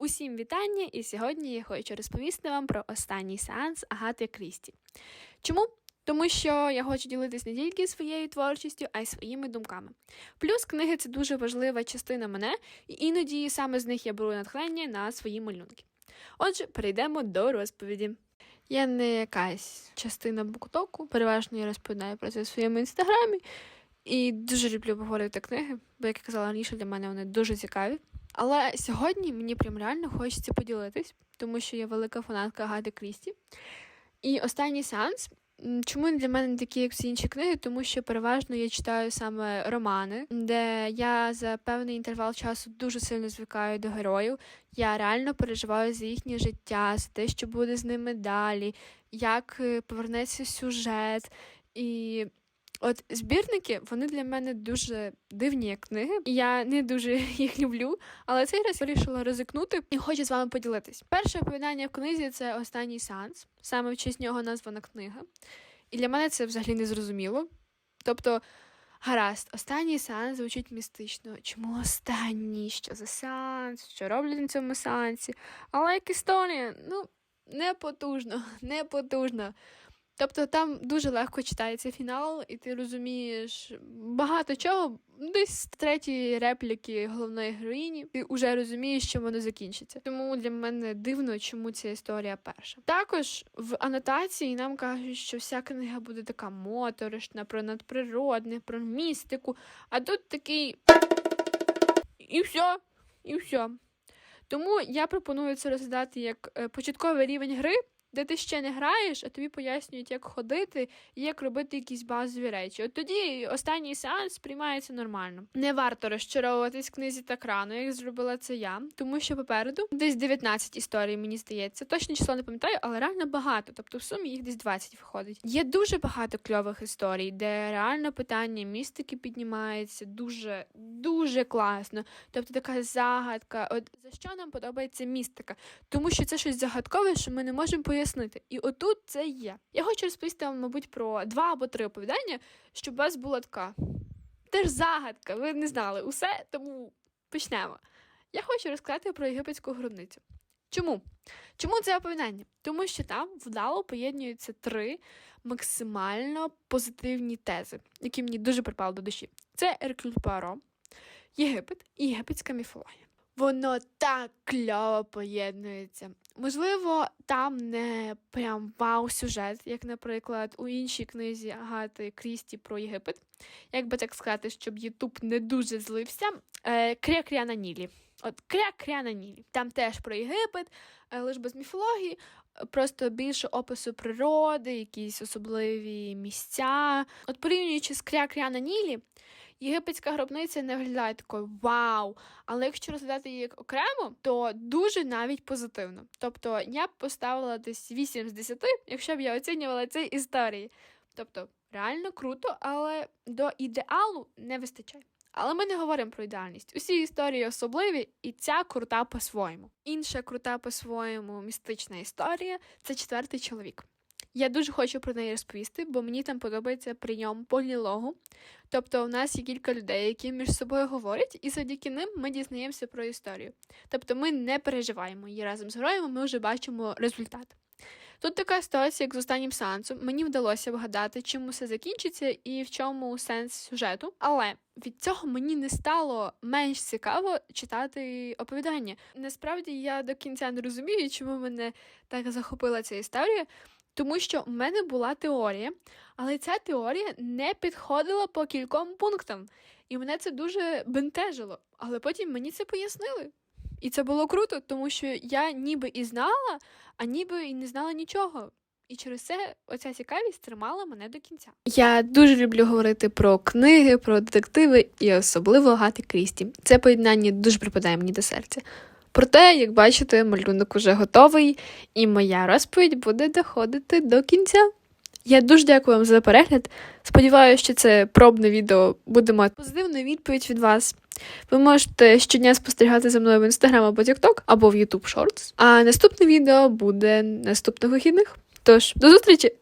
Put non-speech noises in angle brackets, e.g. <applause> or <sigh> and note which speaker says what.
Speaker 1: Усім вітання! І сьогодні я хочу розповісти вам про останній сеанс Агати Крісті. Чому? Тому що я хочу ділитись не тільки своєю творчістю, а й своїми думками. Плюс книги це дуже важлива частина мене, і іноді саме з них я беру натхнення на свої малюнки. Отже, перейдемо до розповіді. Я не якась частина буктоку, переважно я розповідаю про це в своєму інстаграмі. І дуже люблю поговорити книги, бо, як я казала раніше, для мене вони дуже цікаві. Але сьогодні мені прям реально хочеться поділитись, тому що я велика фанатка Агати Крісті. І останній сеанс. Чому для мене не такі, як всі інші книги? Тому що переважно я читаю саме романи, де я за певний інтервал часу дуже сильно звикаю до героїв. Я реально переживаю за їхнє життя, за те, що буде з ними далі, як е, повернеться сюжет. І От збірники вони для мене дуже дивні як книги, я не дуже <laughs> їх люблю. Але цей раз вирішила ризикнути і хочу з вами поділитись. Перше оповідання в книзі це останній сеанс, саме в честь нього названа книга. І для мене це взагалі не зрозуміло. Тобто, гаразд, останній сеанс звучить містично. Чому останній? Що за сеанс? Що роблять на цьому сеансі? Але як історія, ну, не потужно, <laughs> не потужно. Тобто там дуже легко читається фінал, і ти розумієш багато чого. Десь з третьої репліки головної героїні, ти вже розумієш, що воно закінчиться. Тому для мене дивно, чому ця історія перша. Також в анотації нам кажуть, що вся книга буде така моторошна, про надприродне, про містику. А тут такий і все, і все. Тому я пропоную це розглядати як е, початковий рівень гри, де ти ще не граєш, а тобі пояснюють, як ходити і як робити якісь базові речі. От тоді останній сеанс сприймається нормально. Не варто розчаровуватись в книзі так рано, як зробила це я, тому що попереду десь 19 історій, мені здається. Точне число не пам'ятаю, але реально багато. Тобто в сумі їх десь 20 виходить. Є дуже багато кльових історій, де реально питання містики піднімається дуже, дуже класно. Тобто така загадка. От за що нам подобається містика? Тому що це щось загадкове, що ми не можемо пояснити. І отут це є. Я хочу розповісти вам, мабуть, про два або три оповідання, щоб у вас була така теж загадка. Ви не знали усе, тому почнемо. Я хочу розказати про єгипетську гробницю. Чому? Чому це оповідання? Тому що там вдало поєднуються три максимально позитивні тези, які мені дуже припали до душі. Це Еркюль Пуаро, Єгипет і єгипетська міфологія. Воно так кльово поєднується. Можливо, там не прям вау-сюжет, як, наприклад, у іншій книзі Агати Крісті про Єгипет. Як би так сказати, щоб Ютуб не дуже злився. Е, Кря-кря на Нілі. От кря-кря на Нілі. Там теж про Єгипет, лише без міфології, просто більше опису природи, якісь особливі місця. От порівнюючи з кря-кря на Нілі, єгипетська гробниця не виглядає такою вау. Але якщо розглядати її окремо, то дуже навіть позитивно. Тобто я б поставила десь 8 з 10, якщо б я оцінювала ці історії. Тобто, реально круто, але до ідеалу не вистачає. Але ми не говоримо про ідеальність. Усі історії особливі, і ця крута по-своєму. Інша крута по-своєму містична історія це четвертий чоловік. Я дуже хочу про неї розповісти, бо мені там подобається прийом полілогу. Тобто, у нас є кілька людей, які між собою говорять, і завдяки ним ми дізнаємося про історію. Тобто ми не переживаємо її разом з героями, ми вже бачимо результат. Тут така ситуація, як з останнім сеансом. Мені вдалося вгадати, чим усе закінчиться і в чому сенс сюжету. Але від цього мені не стало менш цікаво читати оповідання. Насправді я до кінця не розумію, чому мене так захопила ця історія. Тому що в мене була теорія, але ця теорія не підходила по кільком пунктам. І мене це дуже бентежило. Але потім мені це пояснили. І це було круто, тому що я ніби і знала, а ніби і не знала нічого. І через це оця цікавість тримала мене до кінця. Я дуже люблю говорити про книги, про детективи і особливо Гати Крісті. Це поєднання дуже припадає мені до серця. Проте, як бачите, малюнок уже готовий, і моя розповідь буде доходити до кінця. Я дуже дякую вам за перегляд. Сподіваюся, що це пробне відео буде мати позитивну відповідь від вас. Ви можете щодня спостерігати за мною в Instagram або TikTok, або в YouTube Shorts. А наступне відео буде наступних вихідних. Тож, до зустрічі!